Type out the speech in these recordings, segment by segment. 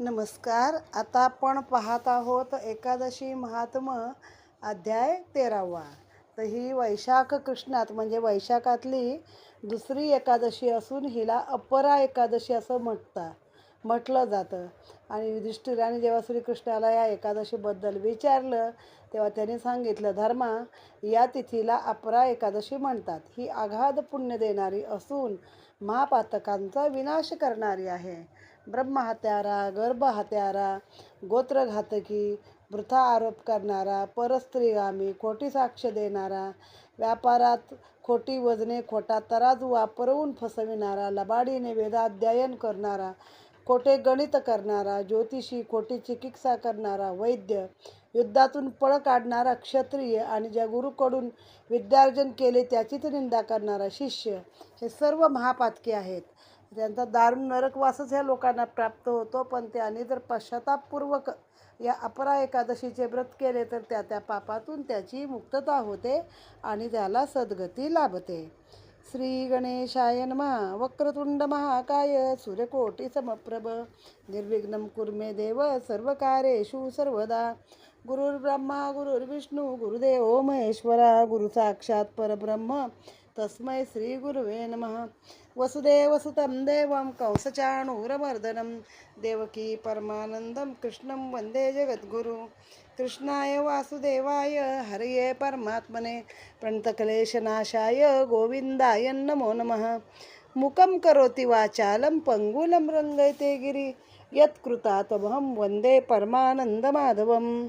नमस्कार. आता आपण पाहत आहोत एकादशी महात्म अध्याय तेरावा. तर ही वैशाख कृष्णात म्हणजे वैशाखातली दुसरी एकादशी असून हिला अपरा एकादशी असं म्हणता म्हटलं जातं. आणि युधिष्ठिराने जेव्हा श्रीकृष्णाला या एकादशीबद्दल विचारलं तेव्हा त्यांनी सांगितलं धर्मा या तिथीला अपरा एकादशी म्हणतात. ही आघाद पुण्य देणारी असून महापातकांचा विनाश करणारी आहे. ब्रह्महत्यारा गर्भहत्यारा गोत्रघातकी वृथा आरोप करणारा परस्त्रीगामी खोटी साक्ष देणारा व्यापारात खोटी वजने खोटा तराजू वापरवून फसविणारा लबाडीने वेदाध्ययन करणारा खोटे गणित करणारा ज्योतिषी खोटी चिकित्सा करणारा वैद्य युद्धातून पळ काढणारा क्षत्रिय आणि ज्या गुरुकडून विद्यार्जन केले त्याचीच निंदा करणारा शिष्य हे सर्व महापातके आहेत. त्यांचा दारुण नरकवासच ह्या लोकांना प्राप्त होतो पण त्याने जर पश्चातापपूर्वक या अपरा एकादशीचे व्रत केले तर त्या त्या पापातून त्याची मुक्तता होते आणि त्याला सद्गती लाभते. श्री गणेशाय महा वक्रतुंड महाकाय सूर्यकोटी समप्रभ. निर्विघ्न कुर्मे देव सर्वकार्येषु सर्वदा. गुरुर्ब्रह्मा गुरुर्विष्णू गुरुदेव महेश्वरा गुरु साक्षात परब्रह्म. तस्मै श्रीगुरुवे नमः। वसुदेवसुतं देवं कंसचाणूरमर्दनं देवकी परमानन्दं कृष्णं वन्दे जगद्गुरु। कृष्णाय वासुदेवाय हरये परमात्मने प्रणतक्लेशनाशाय गोविन्दाय नमो नमः। मुखं करोति वाचालं पङ्गुलं रङ्गयते गिरि यत्कृतात्वहं वन्दे परमानन्दमाधवम्।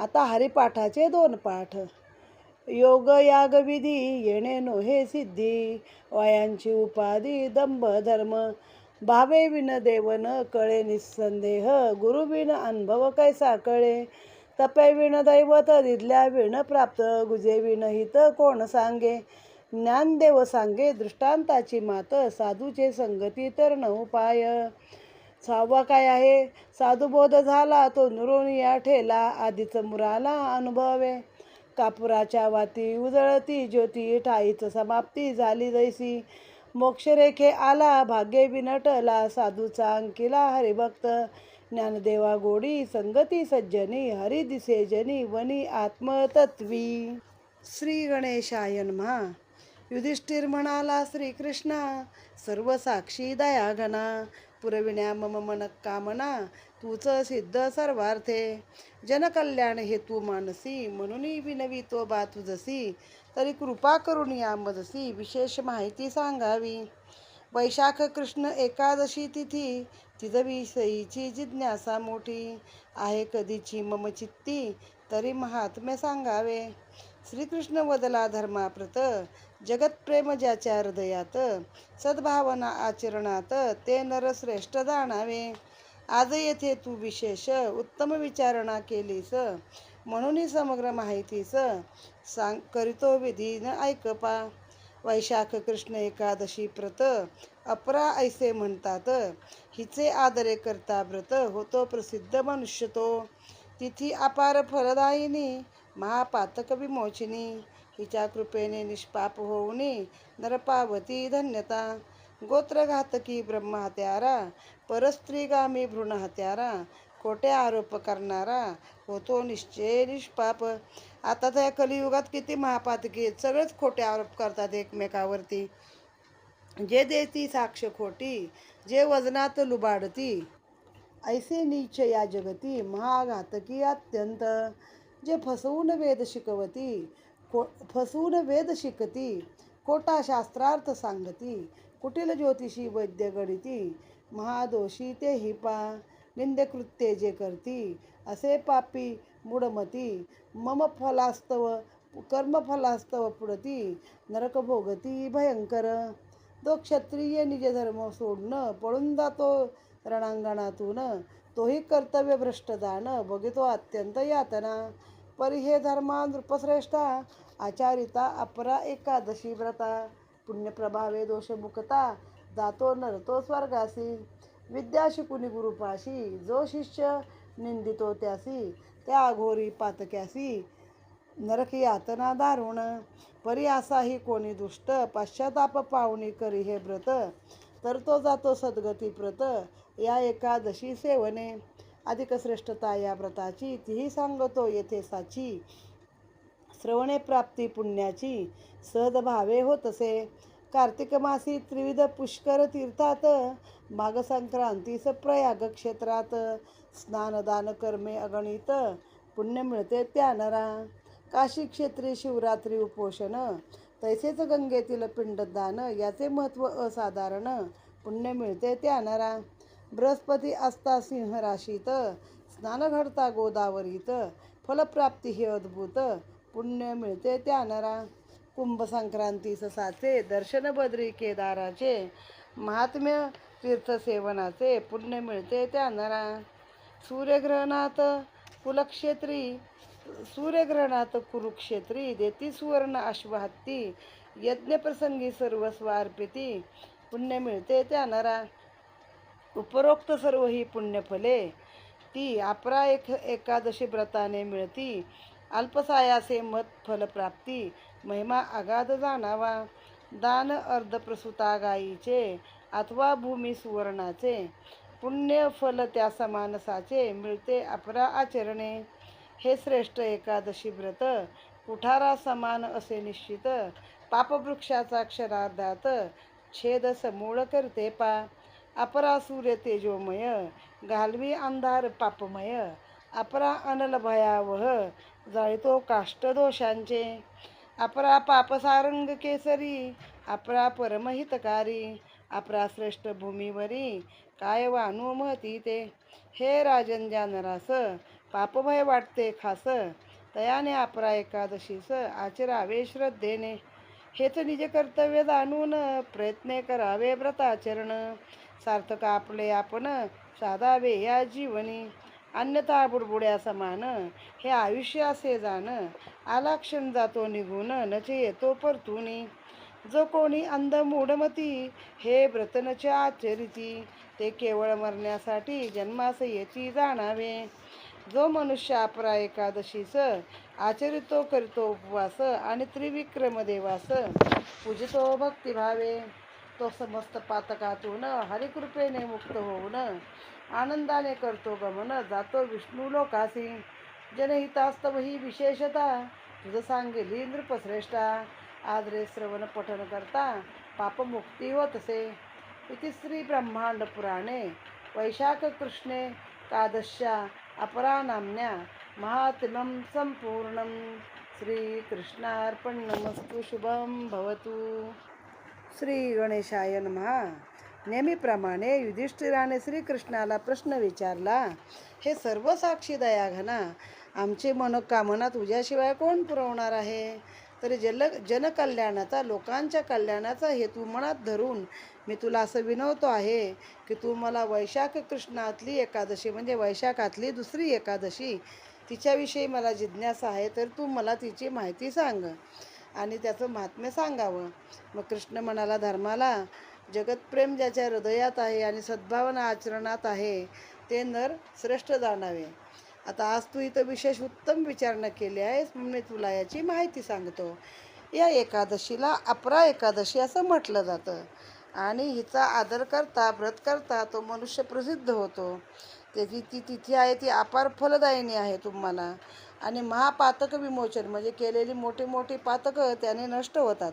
आता हरिपाठाचे दोन पाठ। योग यागविधी येणे नोहे सिद्धी. वयांची उपाधी दंभ धर्म भावे विन देवन कळे निस्संदेह. गुरुविन अनुभव कैसा कळे तपे विण दैवत दिदल्या विण प्राप्त. गुजे विण हित कोण सांगे. ज्ञानदेव सांगे दृष्टांताची मात. साधूचे संगती तर न उपाय सहावा काय आहे? साधुबोध झाला तो नुरोनिया ठेला. आधीच मुराला अनुभवे. कापुराच्या वाती उजळती ज्योती ठाईच समाप्ती झाली जैसी. मोक्षरेखे आला भाग्य विनटला साधूचा अंकिला हरिभक्त. ज्ञानदेवा गोडी संगती सज्जनी हरी दिसे जनी वनी आत्मतत्वी. श्री गणेशायन महा युधिष्ठिर म्हणाला श्रीकृष्णा सर्व साक्षी दयाघना. पुरविण्या मम मन कामना तूच सिद्ध सर्वार्थे. जनकल्याण हेतू मानसी म्हणूनही विनवी तो बा तुझसी. तरी कृपा करून या मजसी विशेष माहिती सांगावी. वैशाख कृष्ण एकादशी तिथी तिजविषयीची जिज्ञासा मोठी. आहे कधीची मम चित्ती तरी महात्म्य सांगावे. श्रीकृष्ण वदला धर्माप्रत जगत्प्रेम ज्याच्या हृदयात सद्भावना आचरणात ते नरश्रेष्ठ जाणावे. आज येथे तू विशेष उत्तम विचारणा केलीस. म्हणूनही समग्र माहितीस सांग करीतो विधीन ऐकपा. वैशाख कृष्ण एकादशी प्रत अपरा ऐसे म्हणतात. हिचे आदरे करता व्रत होतो प्रसिद्ध मनुष्य तो. तिथी अपार फलदायिनी महापातक विमोचिनी. हिच्या कृपेने निष्पाप होऊनी नरपावती धन्यता. गोत्रघातकी ब्रह्महत्यारा परस्त्रीगामी भ्रूण हत्यारा खोटे आरोप करणारा होतो निश्चय निष्पाप. आता त्या कलियुगात किती महापातकी आहेत सगळेच खोटे आरोप करतात एकमेकावरती. जे देती साक्ष खोटी जे वजनात लुबाडती. ऐसे नीच या जगती महाघातकी अत्यंत. जे फसवून वेद शिकवती को फसून वेद शिकती कोटा शास्त्रार्थ सांगती कुटील ज्योतिषी वैद्य गणिती महादोषी ते हिपा पा निंदकृत्ये जे करती असे पापी मुडमती मम फलास्तव कर्मफलास्तव पुढती नरक भोगती भयंकर तो क्षत्रिय निजधर्म सोडणं पळून जातो रणांगणातून तोही कर्तव्य जाणं बघितो अत्यंत यातना परिहे धर्मा नृपश्रेष्ठा आचारिता अपरा एकादशी व्रता पुण्यप्रभावे दोषमुक्ता जातो नरतो स्वर्गासी विद्या शिकुनी गुरुपाशी जो शिष्य निंदितो त्यासी त्या घोरी पातक्यासी नरक यातना दारुण परी असाही कोणी दुष्ट पाश्चाताप पावणी करी हे व्रत तर तो जातो सद्गती प्रत या एकादशी सेवने अधिक श्रेष्ठता या व्रताची तीही सांगतो येथे साची. श्रवणे प्राप्ती पुण्याची सदभावे होतसे. कार्तिक मासी त्रिविध पुष्कर तीर्थात माघसंक्रांतीस प्रयाग क्षेत्रात. स्नानदान कर्मे अगणित पुण्य मिळते त्या नरा काशी क्षेत्री शिवरात्री उपोषण तैसेच गंगेतील पिंडदान याचे महत्त्व असाधारण पुण्य मिळते त्या नरा बृहस्पती असता सिंह राशीत स्नान घडता गोदावरीत फलप्राप्ती हे अद्भुत पुण्य मिळते त्या नरा. कुंभ संक्रांती ससाचे दर्शन बद्री केदाराचे महात्म्य तीर्थसेवनाचे पुण्य मिळते त्या नरा. सूर्यग्रहणात कुलक्षेत्री सूर्यग्रहणात कुरुक्षेत्री देती सुवर्ण अश्वहत्ती यज्ञप्रसंगी सर्वस्व अर्पिती पुण्य मिळते त्या नरा. उपरोक्त सर्व ही पुण्यफले. ती आपरा एक एकादशी व्रताने मिळती. अल्पसायासे मत फलप्राप्ती महिमा अगाध जाणावा. दान अर्धप्रसुता गायीचे. अथवा भूमी सुवर्णाचे. पुण्य फल त्या समानसाचे. मिळते अपरा आचरणे. हे श्रेष्ठ एकादशी व्रत. कुठारा समान असे निश्चित. पापवृक्षाचा क्षरार्धात छेद समूळ करते पा. अपरा सूर्य तेजोमय घालवी अंधार पापमय अपरा अनल भयावह जाळतो काष्टदोषांचे अपरा पापसारंग केसरी अपरा परमहितकारी अपरा श्रेष्ठ भूमीवरी काय वानुमती ते. हे राजन नरास पापभय वाटते खास तयाने अपरा एकादशीस आचरावे श्रद्धेने. हेच निज कर्तव्य जाणून प्रयत्ने करावे व्रताचरण. सार्थक आपले आपण साधावे या जीवनी. अन्यथा बुडबुड्या समान हे आयुष्य असे जाण. आला क्षण जातो निघून नचे येतो परतुनी. जो कोणी अंध मूढमती हे व्रतनचे आचरिती. ते केवळ मरण्यासाठी जन्मास येती जाणावे. जो मनुष्य अपरा एकादशीस आचरितो करितो उपवास आणि त्रिविक्रम देवास पूजितो भक्तिभावे. तो समस्त पातकातून हरिकृपेने मुक्त होऊन आनंदाने करतो गमन जातो विष्णू लोकासी. जनहितास्तव ही विशेषता. तुझं सांगेली नृपश्रेष्ठा. आदरे श्रवण पठन करता पापमुक्ती होतसे. इति श्री ब्रह्मांड पुराणे. वैशाख कृष्णे. कादश्या अपरा नाम्न्या महात्म्यं संपूर्णं. श्रीकृष्णार्पणमस्तु शुभं भवतु. श्री गणेशाय महा नेहमीप्रमाणे युधिष्ठिराने श्रीकृष्णाला प्रश्न विचारला हे सर्व साक्षी दया घना आमची मनोकामना तुझ्याशिवाय कोण पुरवणार आहे? तरी जल जनकल्याणाचा लोकांच्या कल्याणाचा हेतू मनात धरून मी तुला असं विनवतो आहे की तू मला वैशाख कृष्णातली एकादशी म्हणजे वैशाखातली दुसरी एकादशी तिच्याविषयी मला जिज्ञासा आहे तर तू मला तिची माहिती सांग. आणि त्याचं महात्म्य सांगावं. मग कृष्ण म्हणाला धर्माला जगतप्रेम ज्याच्या हृदयात आहे आणि सद्भावना आचरणात आहे ते नर श्रेष्ठ जाणावे. आता आज तू इथं विशेष उत्तम विचारणा केली आहेस म्हणून मी तुला याची माहिती सांगतो. या एकादशीला अपरा एकादशी असं म्हटलं जातं. आणि हिचा आदर करता व्रत करता तो मनुष्य प्रसिद्ध होतो. त्याची ती तिथी आहे ती अपार फलदायिनी आहे तुम्हाला. आणि महापातक विमोचन म्हणजे केलेली मोठी मोठी पातकं त्याने नष्ट होतात.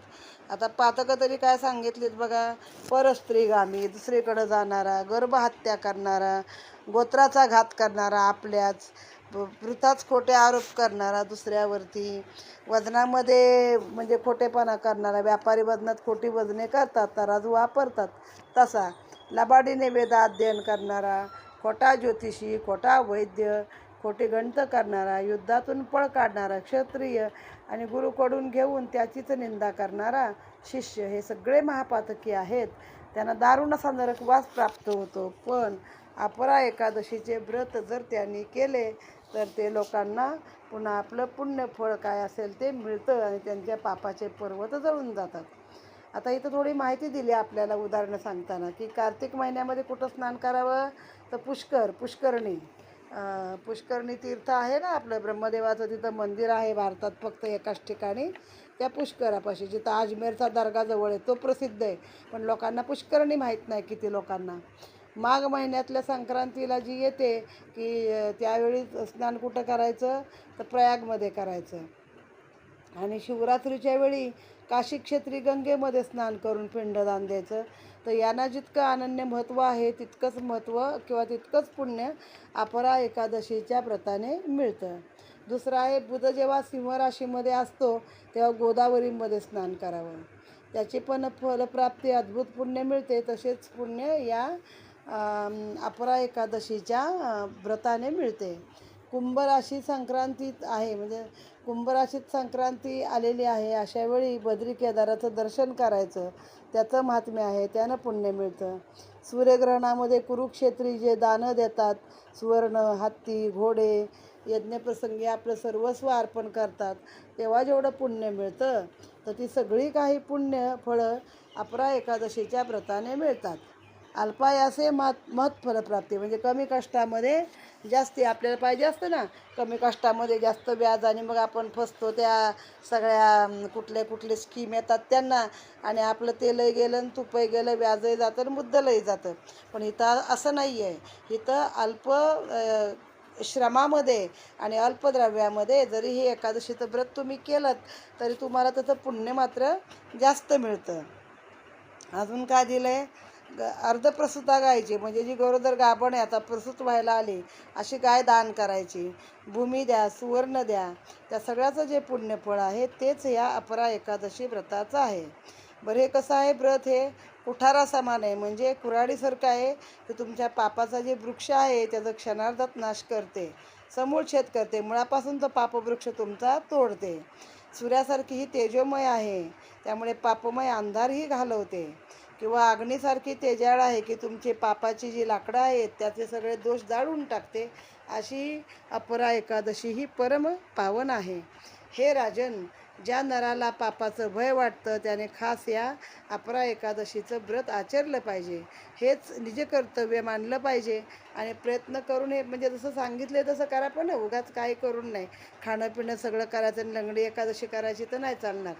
आता पातकं तरी काय सांगितलीत बघा? परस्त्रीगामी दुसरीकडं जाणारा गर्भहत्या करणारा गोत्राचा घात करणारा आपल्याच वृथाच खोटे आरोप करणारा दुसऱ्यावरती वजनामध्ये म्हणजे खोटेपणा करणारा व्यापारी वजनात खोटी वजने करतात तराजू वापरतात. तसा लबाडीने वेद अध्ययन करणारा खोटा ज्योतिषी खोटा वैद्य खोटे गणित करणारा युद्धातून पळ काढणारा क्षत्रिय आणि गुरुकडून घेऊन त्याचीच निंदा करणारा शिष्य हे सगळे महापातकी आहेत. त्यांना दारुण असा नरकवास प्राप्त होतो. पण अपरा एकादशीचे व्रत जर त्यांनी केले तर ते लोकांना पुन्हा आपलं पुण्य फळ काय असेल ते मिळतं आणि त्यांच्या पापाचे पर्वत जळून जातात. आता इथं थोडी माहिती दिली आपल्याला उदाहरणं सांगताना की कार्तिक महिन्यामध्ये कुठं स्नान करावं? तर पुष्कर पुष्करणी. पुष्करणी तीर्थ आहे ना आपलं ब्रह्मदेवाचं तिथं मंदिर आहे भारतात फक्त एकाच ठिकाणी. त्या पुष्करापाशी जिथं अजमेरचा दर्गा जवळ आहे तो प्रसिद्ध आहे. पण लोकांना पुष्करणी माहीत नाही किती लोकांना. माघ महिन्यातल्या संक्रांतीला जी येते की त्यावेळी स्नान कुठं करायचं? तर प्रयागमध्ये करायचं. आणि शिवरात्रीच्या वेळी काशी क्षेत्री गंगेमध्ये स्नान करून पिंडदान द्यायचं. तर यांना जितकं अनन्य महत्त्व आहे तितकंच महत्त्व किंवा तितकंच पुण्य अपरा एकादशीच्या व्रताने मिळतं. दुसरं आहे बुध जेव्हा सिंहराशीमध्ये असतो तेव्हा गोदावरीमध्ये स्नान करावं. त्याची पण फलप्राप्ती अद्भुत पुण्य मिळते. तसेच पुण्य या अपरा एकादशीच्या व्रताने मिळते. कुंभराशी संक्रांतीत आहे म्हणजे कुंभराशीत संक्रांती आलेली आहे अशा वेळी बद्री केदाराचं दर्शन करायचं. त्याचं महात्म्य आहे त्यानं पुण्य मिळतं. सूर्यग्रहणामध्ये कुरुक्षेत्री जे दानं देतात सुवर्ण हत्ती घोडे यज्ञप्रसंगी आपलं सर्वस्व अर्पण करतात तेव्हा जेवढं पुण्य मिळतं तर ती सगळी काही पुण्य फळं अपरा एकादशीच्या व्रताने मिळतात. अल्पायासे मात महत् फलप्राप्ती. म्हणजे कमी कष्टामध्ये जास्ती आपल्याला पाहिजे असतं ना. कमी कष्टामध्ये जास्त व्याज आणि मग आपण फसतो त्या सगळ्या कुठल्या कुठले कुठले स्कीम येतात त्यांना. आणि आपलं तेलही गेलं आणि तुपही गेलं व्याजही जातं आणि मुद्दलही जातं. पण इथं असं नाही आहे इथं अल्प श्रमामध्ये आणि अल्पद्रव्यामध्ये जरी हे एकादशीचं व्रत तुम्ही केलं तरी तुम्हाला त्याचं पुण्य मात्र जास्त मिळतं. अजून काय दिलं आहे ग अर्धप्रसूता गायची. म्हणजे जी गरोदर गाभण आहे आता प्रसूत व्हायला आली अशी गाय दान करायची. भूमी द्या सुवर्ण द्या. त्या सगळ्याचं जे पुण्यफळ आहे तेच या अपरा एकादशी व्रताचं आहे. बरं हे कसं आहे व्रत? हे कुठारा समान आहे. म्हणजे कुऱ्हाडीसारखं आहे. की तुमच्या पापाचा जे वृक्ष आहे त्याचा क्षणार्धात नाश करते. समूळ छेद करते. मुळापासून तो पापवृक्ष तुमचा तोडते. सूर्यासारखी ही तेजोमय आहे. त्यामुळे पापमय अंधारही घालवते. किंवा अग्नीसारखी तेजाळ आहे की तुमचे पापाची जी लाकडं आहेत त्याचे सगळे दोष जाळून टाकते अशी अपरा एकादशी ही परम पावन आहे. हे राजन ज्या नराला पापाचं भय वाटतं त्याने खास या अपरा एकादशीचं व्रत आचरलं पाहिजे. हेच निज कर्तव्य मानलं पाहिजे आणि प्रयत्न करून हे म्हणजे जसं सांगितलं तसं करा पण उगाच काही करून नाही. खाणं पिणं सगळं करायचं आणि लंगडी एकादशी करायची तर नाही चालणार.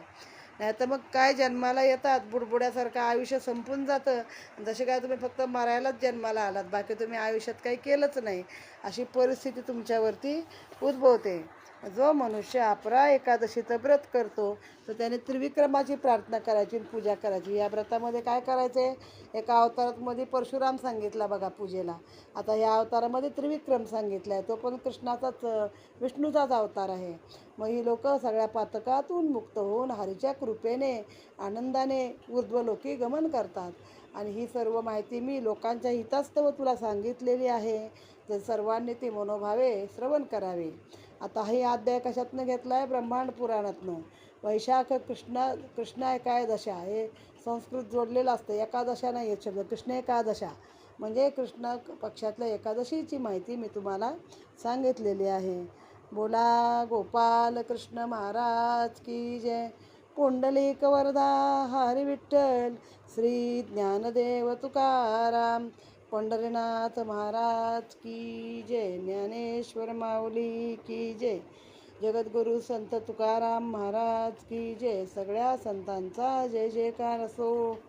नाही तर मग काय जन्माला येतात? बुडबुड्यासारखं आयुष्य संपून जातं. जसे काय तुम्ही फक्त मरायलाच जन्माला आलात बाकी तुम्ही आयुष्यात काही केलंच नाही. अशी परिस्थिती तुमच्यावरती उद्भवते. जो मनुष्य अपरा एकादशीचं व्रत करतो तर त्याने त्रिविक्रमाची प्रार्थना करायची आणि पूजा करायची. या व्रतामध्ये काय करायचं आहे एका अवतारामध्ये परशुराम सांगितला बघा पूजेला. आता या अवतारामध्ये त्रिविक्रम सांगितला आहे तो पण कृष्णाचाच विष्णूचाच अवतार आहे. मग ही लोक सगळ्या पातकातून मुक्त होऊन हरीच्या कृपेने आनंदाने ऊर्ध्वलोकी गमन करतात. आणि ही सर्व माहिती मी लोकांच्या हितास्तव तुला सांगितलेली आहे. तर सर्वांनी ती मनोभावे श्रवण करावे. आता हे अध्याय कशातनं घेतला आहे ब्रह्मांड पुराणातनं. वैशाख कृष्ण कृष्ण एकादशा हे संस्कृत जोडलेलं असतं. एकादशा नाही येत शब्द कृष्ण एकादशा. म्हणजे कृष्ण पक्षातल्या एकादशीची माहिती मी तुम्हाला सांगितलेली आहे. बोला गोपाल कृष्ण महाराज की जय. पुंडलिक वरदा हरी विठ्ठल श्री ज्ञानदेव तुकाराम. पंढरीनाथ महाराज की जय ज्ञानेश्वर माऊली की जय जगद्गुरू संत तुकाराम महाराज की जय. सगळ्या संतांचा जय जयकार असो.